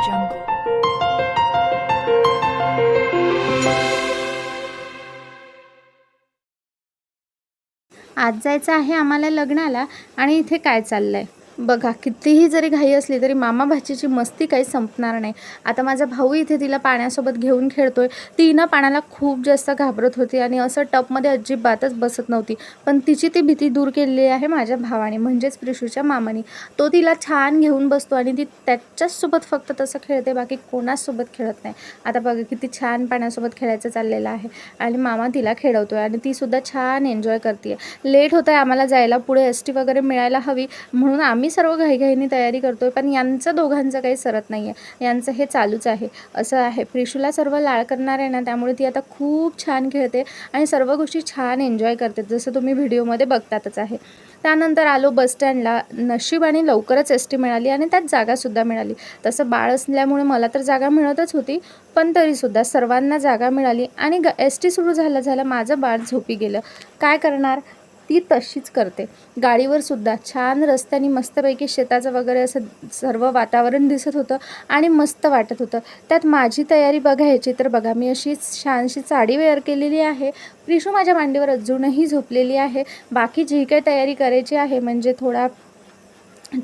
jungle. आज जायचं आहे आम्हाला लग्नाला आणि इथे काय चाललं आहे बघा कितीही जरी घाई असली तरी मामा भाचीची मस्ती काही संपणार नाही. आता माझा भाऊ इथे तिला पाण्यासोबत घेऊन खेळतोय. ती ना पाण्याला खूप जास्त घाबरत होती आणि असं टपमध्ये अजिबातच बसत नव्हती. पण तिची ती भीती दूर केलेली आहे माझ्या भावाने म्हणजेच प्रिशूच्या मामाने. तो तिला छान घेऊन बसतो आणि ती त्याच्याचसोबत फक्त तसं खेळते बाकी कोणासोबत खेळत नाही. आता बघा किती छान पाण्यासोबत खेळायचं चाललेलं आहे आणि मामा तिला खेळवतो आहे आणि तीसुद्धा छान एन्जॉय करते लेट होत आहे आम्हाला जायला पुढे एस टी वगैरे मिळायला हवी म्हणून आम्ही सर्व घाईघाईने तयारी करतो आहे पण यांचं दोघांचं काही सरत नाही आहे यांचं हे चालूच आहे. असं आहे. प्रिशूला सर्व लाळ करणार आहे ना त्यामुळे ती आता खूप छान खेळते आणि सर्व गोष्टी छान एन्जॉय करते जसं तुम्ही व्हिडिओमध्ये बघतातच आहे. त्यानंतर आलो बसस्टँडला आणि लवकरच एस टी मिळाली आणि त्यात जागासुद्धा मिळाली. तसं बाळ असल्यामुळे मला तर जागा मिळतच होती पण तरीसुद्धा सर्वांना जागा मिळाली आणि ग एस टी सुरू झालं झालं माझं बाळ झोपी गेलं. काय करणार? ती तशीच करते. गाडीवर सुद्धा छान रस्त्याने मस्तपैकी शेताचं वगैरे असं सर्व वातावरण दिसत होतं आणि मस्त वाटत होतं. त्यात माझी तयारी बघायची तर बघा मी अशी छानशी साडी वेअर केलेली आहे. प्रिशू माझ्या मांडीवर अजूनही झोपलेली आहे. बाकी जी काही तयारी करायची आहे म्हणजे थोडा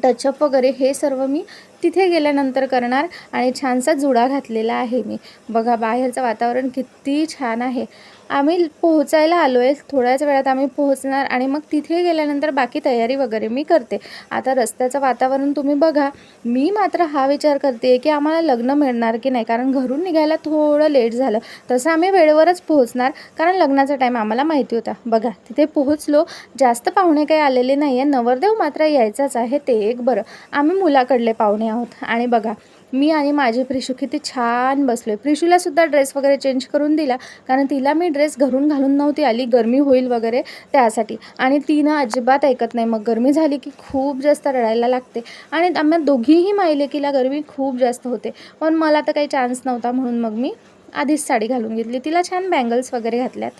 टचअप वगैरे हे सर्व मी तिथे गेल्यानंतर करणार आणि छानसा जुडा घातलेला आहे मी. बघा बाहेरचं वातावरण किती छान आहे. आम्ही पोहोचायला आलो आहे थोड्याच वेळात आम्ही पोहोचणार आणि मग तिथे गेल्यानंतर बाकी तयारी वगैरे मी करते. आता रस्त्याचं वातावरण तुम्ही बघा. मी मात्र हा विचार करते की आम्हाला लग्न मिळणार की नाही? कारण घरून निघायला थोडं लेट झालं. तसं आम्ही वेळेवरच पोहोचणार. कारण लग्नाचा टाईम आम्हाला माहिती होता. बघा तिथे पोहोचलो. जास्त पाहुणे काही आलेले नाही आहे नवरदेव मात्र यायचाच आहे. ते एक बरं. आम्ही मुलाकडले पाहुणे आहोत. आणि बघा मी आणि माझी प्रिशू किती छान बसलो आहे प्रिशूला सुद्धा ड्रेस वगैरे चेंज करून दिला कारण तिला मी ड्रेस घरून घालून नव्हती आली गरमी होईल वगैरे त्यासाठी. आणि ती ना अजिबात ऐकत नाही. मग गरमी झाली की खूप जास्त रडायला लागते. आणि आम्ही दोघीही मायलेकीला गरमी खूप जास्त होते. पण मला तर काही चान्स नव्हता म्हणून मग मी आधीच साडी घालून घेतली. तिला छान बँगल्स वगैरे घातल्यात.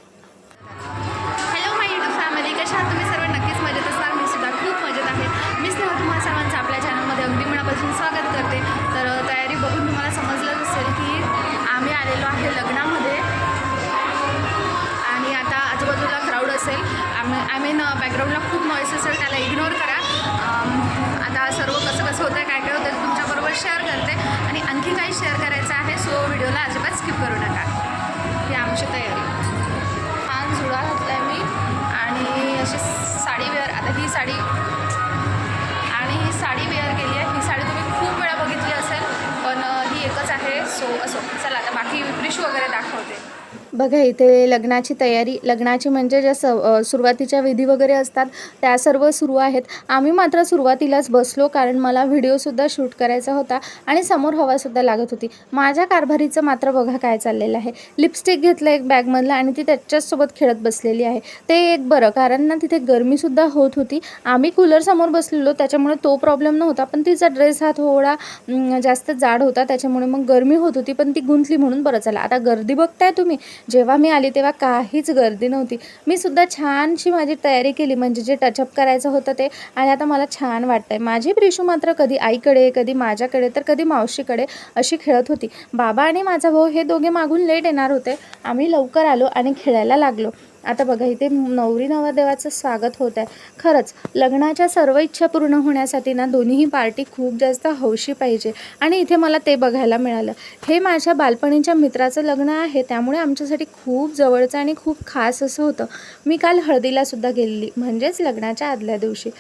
आय मीन बॅकग्राऊंडला खूप नॉईस असेल त्याला इग्नोर करा. Um, आता सर्व कसं कसं होतं आहे काय काय होतं तुमच्याबरोबर शेअर करते. आणि आणखी काही शेअर करायचं आहे सो व्हिडिओला अजिबात स्किप करू नका. ही आमची तयारी. छान जुडा आहे मी. आणि अशी साडी वेअर आता ही साडी आणि ही साडी वेअर केली आहे. ही साडी तुम्ही खूप वेळा बघितली असेल पण uh, ही एकच आहे सो असो. चला आता बाकी प्रिशू वगैरे दाखवते. बघा इथे लग्नाची तयारी लग्नाची म्हणजे ज्या स सुरुवातीच्या विधी वगैरे असतात त्या सर्व सुरू आहेत. आम्ही मात्र सुरुवातीलाच बसलो कारण मला व्हिडिओसुद्धा शूट करायचा होता आणि समोर हवासुद्धा लागत होती. माझ्या कारभारीचं मात्र बघा काय चाललेलं आहे. लिपस्टिक घेतलं एक बॅगमधलं आणि ती त्याच्याचसोबत खेळत बसलेली आहे. ते एक बरं कारण ना तिथे गरमीसुद्धा होत होती. आम्ही कूलरसमोर बसलेलो त्याच्यामुळे तो प्रॉब्लेम नव्हता पण तिचा ड्रेस हा थोडा जास्त जाड होता त्याच्यामुळे मग गरमी होत होती पण ती गुंतली म्हणून बरं चला आता गर्दी बघताय तुम्ही जेव्हा मी आली तेव्हा काहीच गर्दी नव्हती. मी सुद्धा छानशी माझी तयारी केली. म्हणजे जे टचअप करायचं होतं ते. आणि आता मला छान वाटतंय. माझी प्रिशू मात्र कधी आईकडे कधी माझ्याकडे तर कधी मावशीकडे अशी खेळत होती. बाबा आणि माझा भाऊ हे दोघे मागून लेट येणार होते. आम्ही लवकर आलो आणि खेळायला लागलो. आता बघा इथे नवरी नवरदेवाचं स्वागत होत आहे खरंच लग्नाच्या सर्व इच्छा पूर्ण होण्यासाठी ना दोन्हीही पार्टी खूप जास्त हौशी पाहिजे. आणि इथे मला ते बघायला मिळालं. हे माझ्या बालपणीच्या मित्राचं लग्न आहे त्यामुळे आमच्यासाठी खूप जवळचं आणि खूप खास असं होतं. मी काल हळदीलासुद्धा गेलेली म्हणजेच लग्नाच्या आदल्या दिवशी.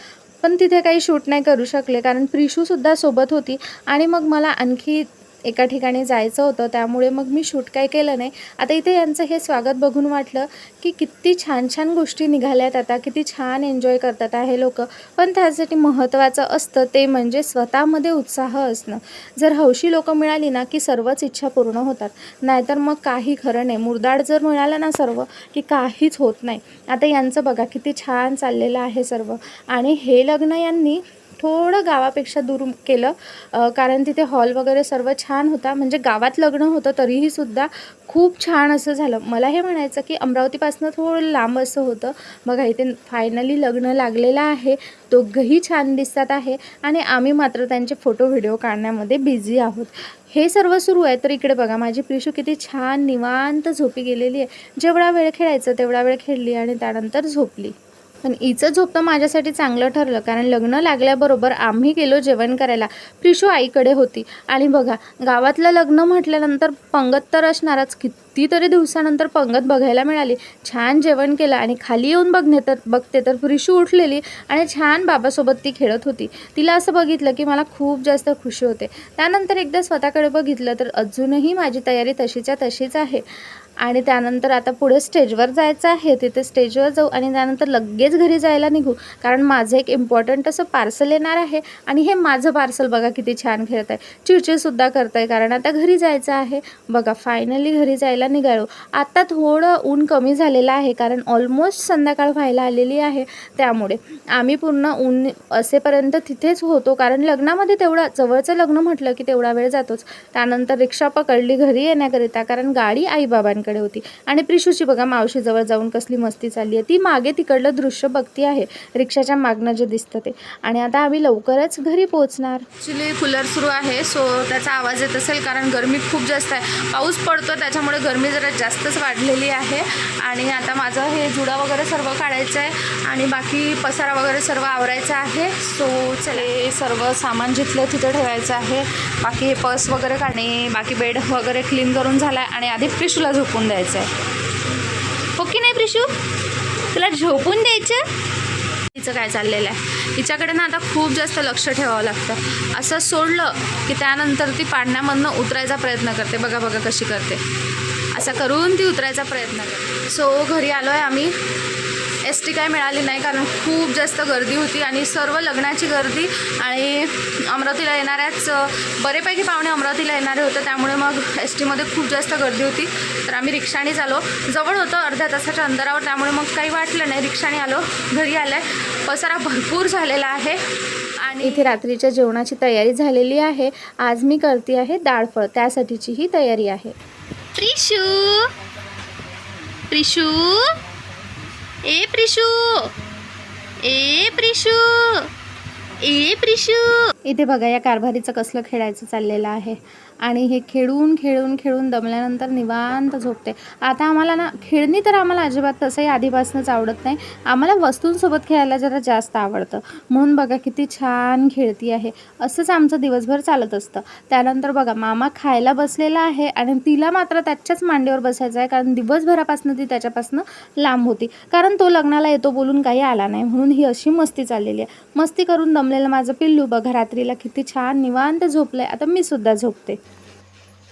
पण तिथे काही शूट नाही करू शकले कारण प्रिशूसुद्धा सोबत होती आणि मग मला आणखी एका ठिकाणी जायचं होतं त्यामुळे मग मी शूट काय केलं नाही. आता इथे यांचं हे स्वागत बघून वाटलं की किती छान छान गोष्टी निघाल्यात आता किती छान एन्जॉय करतात आहे लोक. पण त्यासाठी महत्त्वाचं असतं ते म्हणजे स्वतःमध्ये उत्साह असणं. जर हौशी लोक मिळाली ना की सर्वच इच्छा पूर्ण होतात. नाहीतर मग काही खरं नाही. मुरदाड जर मिळालं ना सर्व की काहीच होत नाही. आता यांचं बघा किती छान चाललेलं आहे सर्व. आणि हे लग्न यांनी थोडं गावापेक्षा दूर केलं. कारण तिथे हॉल वगैरे सर्व छान होता. म्हणजे गावात लग्न होतं तरीही सुद्धा खूप छान असं झालं. मला हे म्हणायचं की अमरावतीपासून थोडं लांब असं होतं. बघा इथे फायनली लग्न लागलेलं आहे. दोघंही छान दिसतात आहे. आणि आम्ही मात्र त्यांचे फोटो व्हिडिओ काढण्यामध्ये बिझी आहोत. हे सर्व सुरू आहे. तर इकडे बघा माझी प्रिशू किती छान निवांत झोपी गेलेली आहे. जेवढा वेळ खेळायचं तेवढा वेळ खेळली आणि त्यानंतर झोपली. पण हिचं झोपतं माझ्यासाठी चांगलं ठरलं. कारण लग्न लागल्याबरोबर आम्ही गेलो जेवण करायला. प्रिशू आईकडे होती. आणि बघा गावातलं लग्न म्हटल्यानंतर पंगत तर असणारच. कितीतरी दिवसानंतर पंगत बघायला मिळाली. छान जेवण केलं आणि खाली येऊन बघणे तर बघते तर प्रिशू उठलेली आणि छान बाबासोबत ती खेळत होती. तिला असं बघितलं की मला खूप जास्त खुशी होते. त्यानंतर एकदा स्वतःकडे बघितलं तर अजूनही माझी तयारी तशीच्या तशीच आहे. आणि त्यानंतर आता पुढे स्टेजवर जायचं आहे. तिथे स्टेजवर जाऊ आणि त्यानंतर लगेच घरी जायला निघू. कारण माझं एक इम्पॉर्टंट असं पार्सल येणार आहे. आणि हे माझं पार्सल बघा किती छान खेळत आहे चिडचिडसुद्धा करत आहे कारण आता घरी जायचं आहे. बघा फायनली घरी जायला निघालो. आत्ता थोडं ऊन कमी झालेलं आहे कारण ऑलमोस्ट संध्याकाळ व्हायला आलेली आहे त्यामुळे. आम्ही पूर्ण ऊन असेपर्यंत तिथेच होतो कारण लग्नामध्ये तेवढा जवळचं लग्न म्हटलं की तेवढा वेळ जातोच. त्यानंतर रिक्षा पकडली घरी येण्याकरिता कारण गाडी आईबाबांकडे होती. आणि प्रिशूची बघा मावशीजवळ जाऊन कसली मस्ती चालली आहे. ती मागे तिकडलं दृश्य बघती आहे रिक्षाच्या मागनं जे दिसतं ते. आणि आता आम्ही लवकरच घरी पोहोचणार. ॲक्च्युली कूलर सुरू आहे सो त्याचा आवाज येत असेल कारण गरमी खूप जास्त आहे. पाऊस पडतो त्याच्यामुळे गरमी जरा जास्तच वाढलेली आहे आणि आता माझं हे जुडा वगैरे सर्व काढायचं आहे आणि बाकी पसारा वगैरे सर्व आवरायचा आहे. सो चले. सर्व सामान जिथलं तिथं ठेवायचं आहे. बाकी हे पर्स वगैरे काढणे बाकी बेड वगैरे क्लीन करून झाला आहे आणि आधी प्रिशूला झोपून द्यायचं आहे हो की नाही प्रिशू? तुला झोपून द्यायचं? तिचं काय चाललेलं आहे? हिच्याकडे ना आता खूप जास्त लक्ष ठेवावं लागतं. असं सोडलं की त्यानंतर ती पाडण्यामधनं उतरायचा प्रयत्न करते. बघा बघा कशी करते. असं करून ती उतरायचा प्रयत्न करते. सो घरी आलो आहे आम्ही. एस टी काय मिळाली नाही कारण खूप जास्त गर्दी होती आणि सर्व लग्नाची गर्दी आणि अमरावतीला येणाऱ्याच बरेपैकी पाहुणे अमरावतीला येणारे होते त्यामुळे मग एस टीमध्ये खूप जास्त गर्दी होती. तर आम्ही रिक्षानेच आलो. जवळ होतं अर्ध्या तासाच्या अंतरावर त्यामुळे मग काही वाटलं नाही. रिक्षाने आलो घरी आलं आहे पसारा भरपूर झालेला आहे आणि इथे रात्रीच्या जेवणाची तयारी झालेली आहे. आज मी करते आहे डाळफळ त्यासाठीची ही तयारी आहे. प्रिशू! प्रिशू! ए प्रिशू! ए प्रिशू! ए प्रिशू! इथे बघा या कारभारीचं कसलं खेळायचं चाललेलं आहे. आणि हे खेळून खेळून खेळून दमल्यानंतर निवांत झोपते. आता आम्हाला ना खेळणी तर आम्हाला अजिबात तसंही आधीपासूनच आवडत नाही. आम्हाला वस्तूंसोबत खेळायला जरा जास्त आवडतं. म्हणून बघा किती छान खेळती आहे. असंच आमचं दिवसभर चालत असतं. त्यानंतर बघा मामा खायला बसलेला आहे आणि तिला मात्र त्याच्याच मांडीवर बसायचं आहे कारण दिवसभरापासून ती त्याच्यापासून लांब होती. कारण तो लग्नाला येतो बोलून काही आला नाही. म्हणून ही अशी मस्ती चाललेली आहे. मस्ती करून दमलेलं माझं पिल्लू बघा रात्रीला किती छान निवांत झोपलं आहे आता मी सुद्धा झोपते.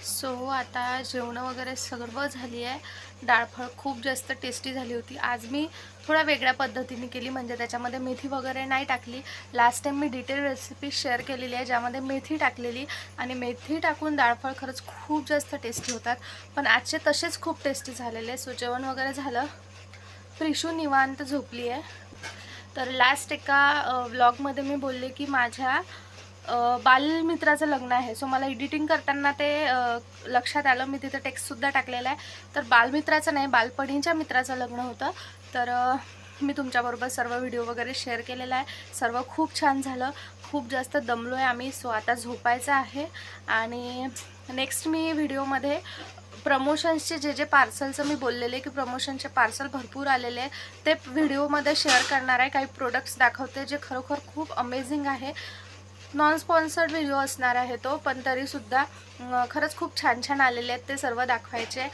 सो आता जेवणं वगैरे सर्व झाली आहे. डाळफळ खूप जास्त टेस्टी झाली होती. आज मी थोड्या वेगळ्या पद्धतीने केली म्हणजे त्याच्यामध्ये मेथी वगैरे नाही टाकली. लास्ट टाईम मी डिटेल रेसिपी शेअर केलेली आहे ज्यामध्ये मेथी टाकलेली आणि मेथी टाकून डाळफळ खरंच खूप जास्त टेस्टी होतात. पण आजचे तसेच खूप टेस्टी झालेले सो जेवण वगैरे झालं. प्रिशू निवांत झोपली आहे तर लास्ट एका व्लॉगमध्ये मी बोलले की माझ्या बालमित्राचं लग्न आहे. सो मला एडिटिंग करताना ते लक्षात आलं. मी तिथं टेक्स्टसुद्धा टाकलेला आहे. तर बालमित्राचं नाही बालपणीच्या मित्राचं लग्न होतं. तर मी तुमच्याबरोबर सर्व व्हिडिओ वगैरे शेअर केलेला आहे. सर्व खूप छान झालं. खूप जास्त दमलो आहे आम्ही. सो आता झोपायचं आहे. आणि नेक्स्ट मी व्हिडिओमध्ये प्रमोशन्सचे जे जे पार्सलचं मी बोललेले की प्रमोशनचे पार्सल भरपूर आलेले आहे ते व्हिडिओमध्ये शेअर करणार आहे. काही प्रोडक्ट्स दाखवते जे खरोखर खूप अमेझिंग आहे. नॉन स्पॉन्सर्ड व्हिडिओ असणार आहे तो पण तरीसुद्धा खरंच खूप छान छान आलेले आहेत ते सर्व दाखवायचे.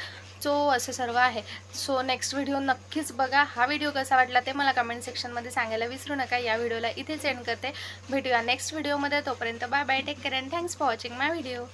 सो असं सर्व आहे. सो नेक्स्ट व्हिडिओ नक्कीच बघा. हा व्हिडिओ कसा वाटला ते मला कमेंट सेक्शनमध्ये सांगायला विसरू नका. या व्हिडिओला इथेच एंड करते. भेटूया नेक्स्ट व्हिडिओमध्ये तोपर्यंत bye bye take care and thanks for watching my video